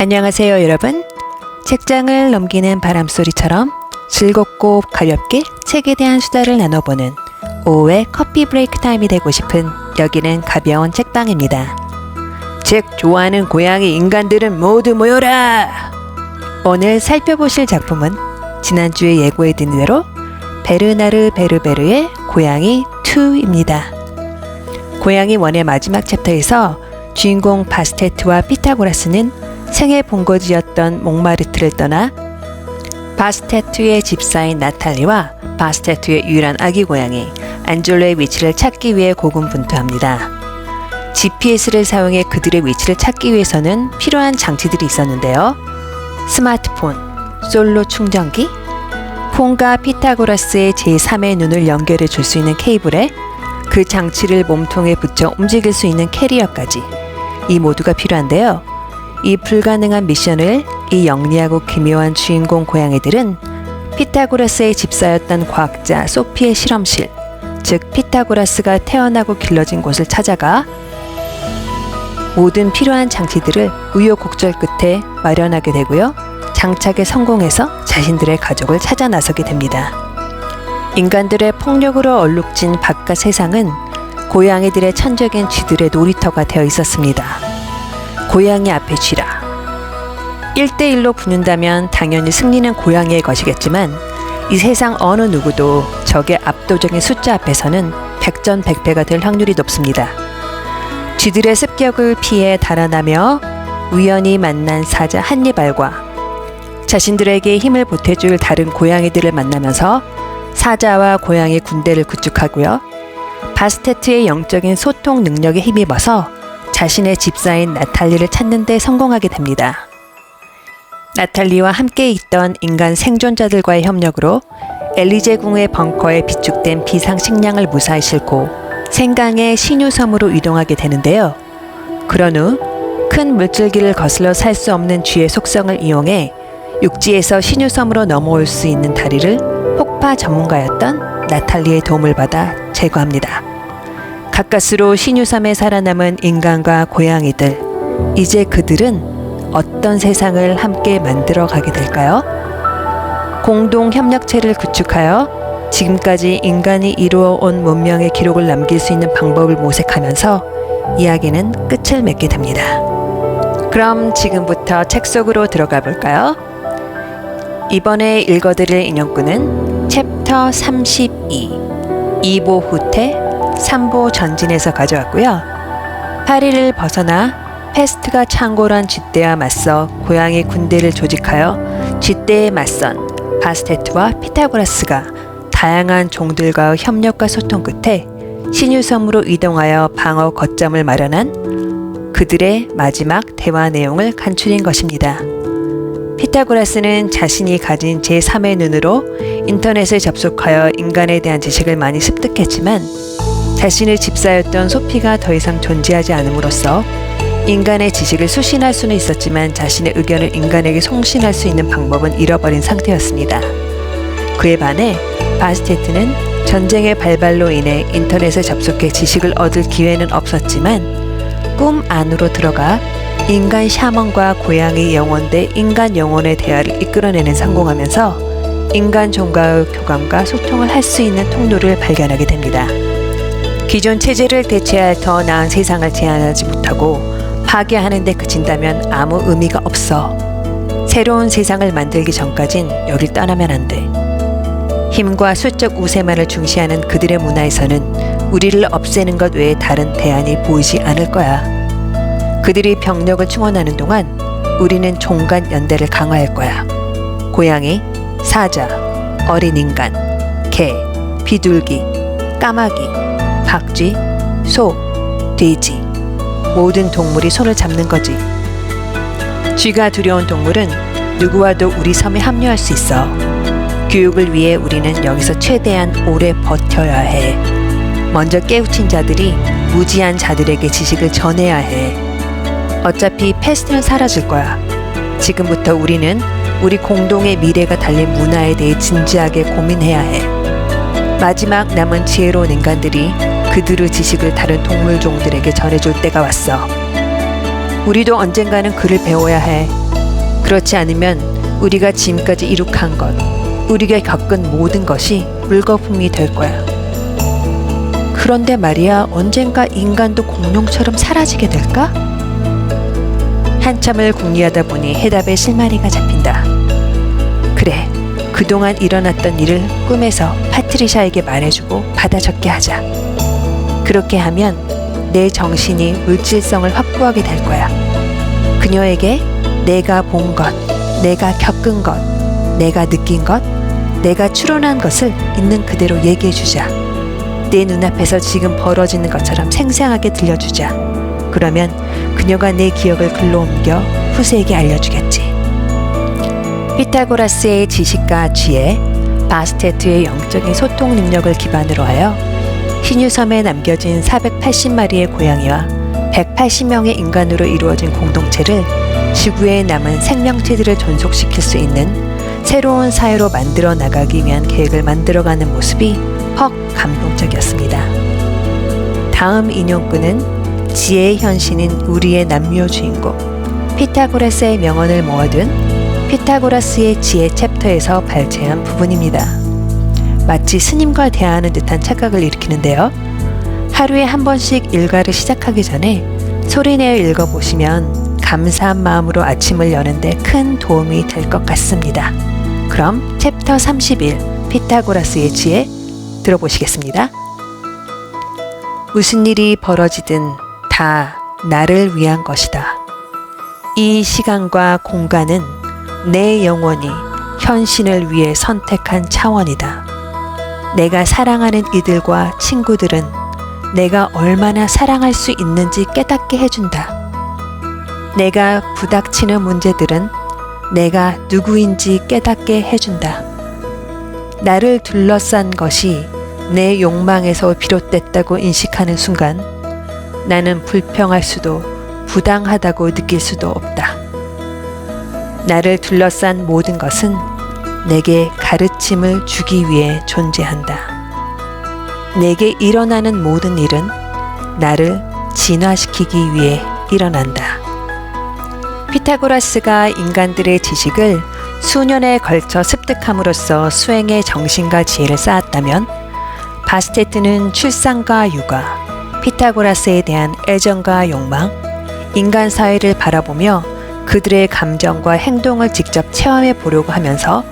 안녕하세요, 여러분. 책장을 넘기는 바람소리처럼 즐겁고 가볍게 책에 대한 수다를 나눠보는 오후의 커피 브레이크 타임이 되고 싶은 여기는 가벼운 책방입니다. 책 좋아하는 고양이 인간들은 모두 모여라! 오늘 살펴보실 작품은 지난주에 예고해드린 대로 베르나르 베르베르의 고양이 2입니다. 고양이 원의 마지막 챕터에서 주인공 바스테트와 피타고라스는 생애 본거지였던 몽마르트를 떠나 바스테트의 집사인 나탈리와 바스테트의 유일한 아기 고양이 안젤로의 위치를 찾기 위해 고군분투합니다. GPS를 사용해 그들의 위치를 찾기 위해서는 필요한 장치들이 있었는데요. 스마트폰, 솔로 충전기, 폰과 피타고라스의 제3의 눈을 연결해 줄 수 있는 케이블에 그 장치를 몸통에 붙여 움직일 수 있는 캐리어까지 이 모두가 필요한데요. 이 불가능한 미션을 이 영리하고 기묘한 주인공 고양이들은 피타고라스의 집사였던 과학자 소피의 실험실, 즉 피타고라스가 태어나고 길러진 곳을 찾아가 모든 필요한 장치들을 우여곡절 끝에 마련하게 되고요. 장착에 성공해서 자신들의 가족을 찾아 나서게 됩니다. 인간들의 폭력으로 얼룩진 바깥 세상은 고양이들의 천적인 쥐들의 놀이터가 되어 있었습니다. 고양이 앞에 쥐라. 1대1로 붙는다면 당연히 승리는 고양이의 것이겠지만 이 세상 어느 누구도 적의 압도적인 숫자 앞에서는 백전백패가 될 확률이 높습니다. 쥐들의 습격을 피해 달아나며 우연히 만난 사자 한니발과 자신들에게 힘을 보태줄 다른 고양이들을 만나면서 사자와 고양이 군대를 구축하고요. 바스테트의 영적인 소통 능력에 힘입어서 자신의 집사인 나탈리를 찾는 데 성공하게 됩니다. 나탈리와 함께 있던 인간 생존자들과의 협력으로 엘리제 궁의 벙커에 비축된 비상 식량을 무사히 싣고 생강의 신유섬으로 이동하게 되는데요. 그런 후 큰 물줄기를 거슬러 살 수 없는 쥐의 속성을 이용해 육지에서 신유섬으로 넘어올 수 있는 다리를 폭파 전문가였던 나탈리의 도움을 받아 제거합니다. 가까스로 신유섬에 살아남은 인간과 고양이들, 이제 그들은 어떤 세상을 함께 만들어 가게 될까요? 공동 협력체를 구축하여 지금까지 인간이 이루어온 문명의 기록을 남길 수 있는 방법을 모색하면서 이야기는 끝을 맺게 됩니다. 그럼 지금부터 책 속으로 들어가 볼까요? 이번에 읽어드릴 인형꾼은 챕터 32 2보 후퇴 3보 전진에서 가져왔고요. 파리를 벗어나 페스트가 창궐한 쥐떼와 맞서 고양이 군대를 조직하여 쥐떼에 맞선 바스테트와 피타고라스가 다양한 종들과 협력과 소통 끝에 신유섬으로 이동하여 방어 거점을 마련한 그들의 마지막 대화 내용을 간추린 것입니다. 피타고라스는 자신이 가진 제3의 눈으로 인터넷에 접속하여 인간에 대한 지식을 많이 습득했지만 자신의 집사였던 소피가 더 이상 존재하지 않음으로써 인간의 지식을 수신할 수는 있었지만 자신의 의견을 인간에게 송신할 수 있는 방법은 잃어버린 상태였습니다. 그에 반해 바스테트는 전쟁의 발발로 인해 인터넷에 접속해 지식을 얻을 기회는 없었지만 꿈 안으로 들어가 인간 샤먼과 고양이 영혼 대 인간 영혼의 대화를 이끌어내는 성공하면서 인간 종과의 교감과 소통을 할 수 있는 통로를 발견하게 됩니다. 기존 체제를 대체할 더 나은 세상을 제안하지 못하고 파괴하는 데 그친다면 아무 의미가 없어. 새로운 세상을 만들기 전까진 여길 떠나면 안 돼. 힘과 수적 우세만을 중시하는 그들의 문화에서는 우리를 없애는 것 외에 다른 대안이 보이지 않을 거야. 그들이 병력을 충원하는 동안 우리는 종간 연대를 강화할 거야. 고양이, 사자, 어린 인간, 개, 비둘기, 까마귀, 박쥐, 소, 돼지. 모든 동물이 손을 잡는 거지. 쥐가 두려운 동물은 누구와도 우리 섬에 합류할 수 있어. 교육을 위해 우리는 여기서 최대한 오래 버텨야 해. 먼저 깨우친 자들이 무지한 자들에게 지식을 전해야 해. 어차피 패스트는 사라질 거야. 지금부터 우리는 우리 공동의 미래가 달린 문화에 대해 진지하게 고민해야 해. 마지막 남은 지혜로운 인간들이 그들의 지식을 다른 동물 종들에게 전해줄 때가 왔어. 우리도 언젠가는 글을 배워야 해. 그렇지 않으면 우리가 지금까지 이룩한 것, 우리가 겪은 모든 것이 물거품이 될 거야. 그런데 말이야, 언젠가 인간도 공룡처럼 사라지게 될까? 한참을 궁리하다 보니 해답의 실마리가 잡힌다. 그래, 그동안 일어났던 일을 꿈에서 파트리샤에게 말해주고 받아 적게 하자. 그렇게 하면 내 정신이 물질성을 확보하게 될 거야. 그녀에게 내가 본 것, 내가 겪은 것, 내가 느낀 것, 내가 추론한 것을 있는 그대로 얘기해 주자. 내 눈앞에서 지금 벌어지는 것처럼 생생하게 들려주자. 그러면 그녀가 내 기억을 글로 옮겨 후세에게 알려주겠지. 피타고라스의 지식과 지혜, 바스테트의 영적인 소통 능력을 기반으로 하여 희뉴섬에 남겨진 480마리의 고양이와 180명의 인간으로 이루어진 공동체를 지구에 남은 생명체들을 존속시킬 수 있는 새로운 사회로 만들어 나가기 위한 계획을 만들어가는 모습이 헉 감동적이었습니다. 다음 인용구는 지혜의 현신인 우리의 남묘 주인공 피타고라스의 명언을 모아둔 피타고라스의 지혜 챕터에서 발췌한 부분입니다. 마치 스님과 대화하는 듯한 착각을 일으키는데요. 하루에 한 번씩 일과를 시작하기 전에 소리내어 읽어보시면 감사한 마음으로 아침을 여는데 큰 도움이 될 것 같습니다. 그럼 챕터 31 피타고라스의 지혜 들어보시겠습니다. 무슨 일이 벌어지든 다 나를 위한 것이다. 이 시간과 공간은 내 영혼이 현신을 위해 선택한 차원이다. 내가 사랑하는 이들과 친구들은 내가 얼마나 사랑할 수 있는지 깨닫게 해준다. 내가 부닥치는 문제들은 내가 누구인지 깨닫게 해준다. 나를 둘러싼 것이 내 욕망에서 비롯됐다고 인식하는 순간 나는 불평할 수도 부당하다고 느낄 수도 없다. 나를 둘러싼 모든 것은 내게 가르침을 주기 위해 존재한다. 내게 일어나는 모든 일은 나를 진화시키기 위해 일어난다. 피타고라스가 인간들의 지식을 수년에 걸쳐 습득함으로써 수행의 정신과 지혜를 쌓았다면 바스테트는 출산과 육아, 피타고라스에 대한 애정과 욕망, 인간 사회를 바라보며 그들의 감정과 행동을 직접 체험해 보려고 하면서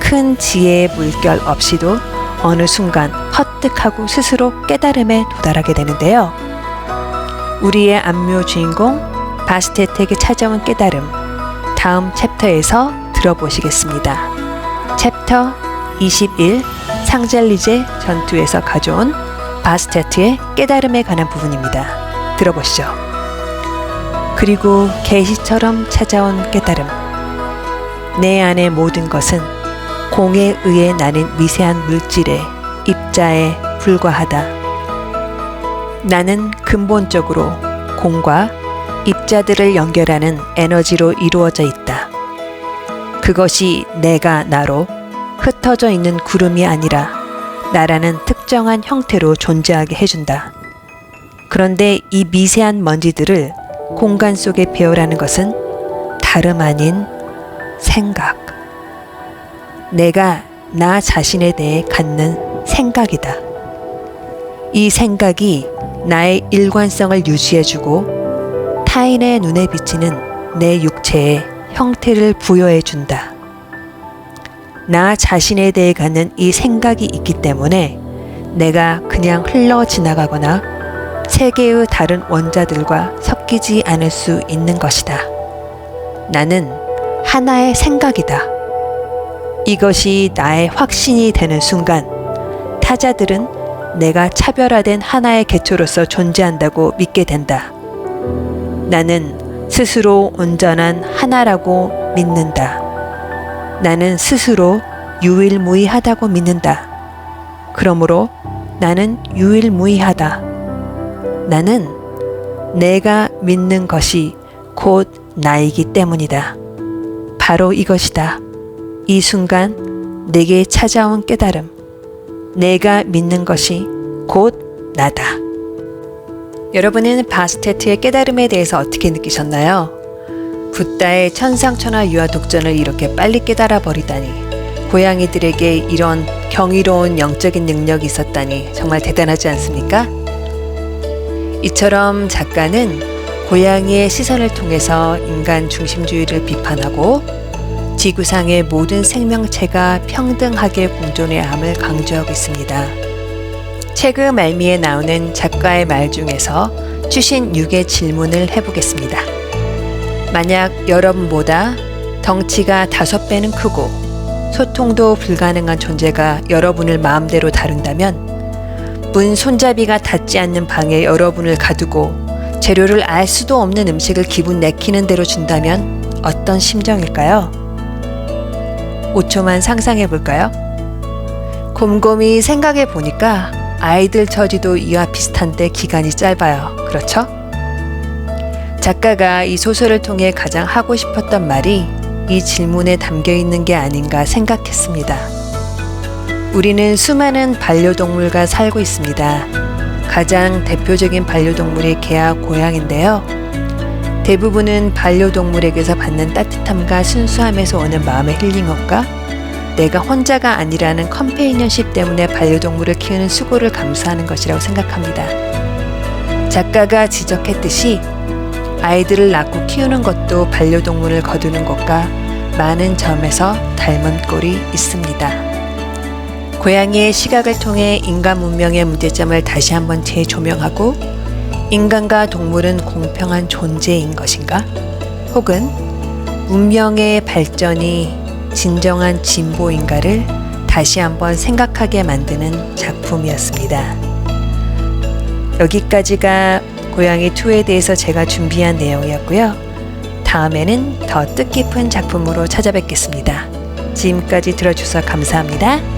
큰 지혜의 물결 없이도 어느 순간 헛뜩하고 스스로 깨달음에 도달하게 되는데요. 우리의 안묘 주인공 바스테텍에 찾아온 깨달음 다음 챕터에서 들어보시겠습니다. 챕터 21 상젤리제 전투에서 가져온 바스테트의 깨달음에 관한 부분입니다. 들어보시죠. 그리고 계시처럼 찾아온 깨달음. 내 안의 모든 것은 공에 의해 나는 미세한 물질의 입자에 불과하다. 나는 근본적으로 공과 입자들을 연결하는 에너지로 이루어져 있다. 그것이 내가 나로 흩어져 있는 구름이 아니라 나라는 특정한 형태로 존재하게 해준다. 그런데 이 미세한 먼지들을 공간 속에 배어라는 것은 다름 아닌 생각. 내가 나 자신에 대해 갖는 생각이다. 이 생각이 나의 일관성을 유지해주고 타인의 눈에 비치는 내 육체에 형태를 부여해 준다. 나 자신에 대해 갖는 이 생각이 있기 때문에 내가 그냥 흘러 지나가거나 세계의 다른 원자들과 섞이지 않을 수 있는 것이다. 나는 하나의 생각이다. 이것이 나의 확신이 되는 순간 타자들은 내가 차별화된 하나의 개초로서 존재한다고 믿게 된다. 나는 스스로 온전한 하나라고 믿는다. 나는 스스로 유일무이하다고 믿는다. 그러므로 나는 유일무이하다. 나는 내가 믿는 것이 곧 나이기 때문이다. 바로 이것이다. 이 순간 내게 찾아온 깨달음. 내가 믿는 것이 곧 나다. 여러분은 바스테트의 깨달음에 대해서 어떻게 느끼셨나요? 붓다의 천상천하 유아 독전을 이렇게 빨리 깨달아 버리다니 고양이들에게 이런 경이로운 영적인 능력이 있었다니 정말 대단하지 않습니까? 이처럼 작가는 고양이의 시선을 통해서 인간 중심주의를 비판하고 지구상의 모든 생명체가 평등하게 공존해야 함을 강조하고 있습니다. 책의 말미에 나오는 작가의 말 중에서 주신 6의 질문을 해보겠습니다. 만약 여러분보다 덩치가 다섯 배는 크고 소통도 불가능한 존재가 여러분을 마음대로 다룬다면 문 손잡이가 닿지 않는 방에 여러분을 가두고 재료를 알 수도 없는 음식을 기분 내키는 대로 준다면 어떤 심정일까요? 5초만 상상해 볼까요? 곰곰이 생각해 보니까 아이들 처지도 이와 비슷한데 기간이 짧아요. 그렇죠? 작가가 이 소설을 통해 가장 하고 싶었던 말이 이 질문에 담겨 있는 게 아닌가 생각했습니다. 우리는 수많은 반려동물과 살고 있습니다. 가장 대표적인 반려동물이 개와 고양인데요. 대부분은 반려동물에게서 받는 따뜻함과 순수함에서 오는 마음의 힐링업과 내가 혼자가 아니라는 컴페이년십 때문에 반려동물을 키우는 수고를 감수하는 것이라고 생각합니다. 작가가 지적했듯이 아이들을 낳고 키우는 것도 반려동물을 거두는 것과 많은 점에서 닮은 꼴이 있습니다. 고양이의 시각을 통해 인간 문명의 문제점을 다시 한번 재조명하고 인간과 동물은 공평한 존재인 것인가? 혹은 문명의 발전이 진정한 진보인가를 다시 한번 생각하게 만드는 작품이었습니다. 여기까지가 고양이 2에 대해서 제가 준비한 내용이었고요. 다음에는 더 뜻깊은 작품으로 찾아뵙겠습니다. 지금까지 들어주셔서 감사합니다.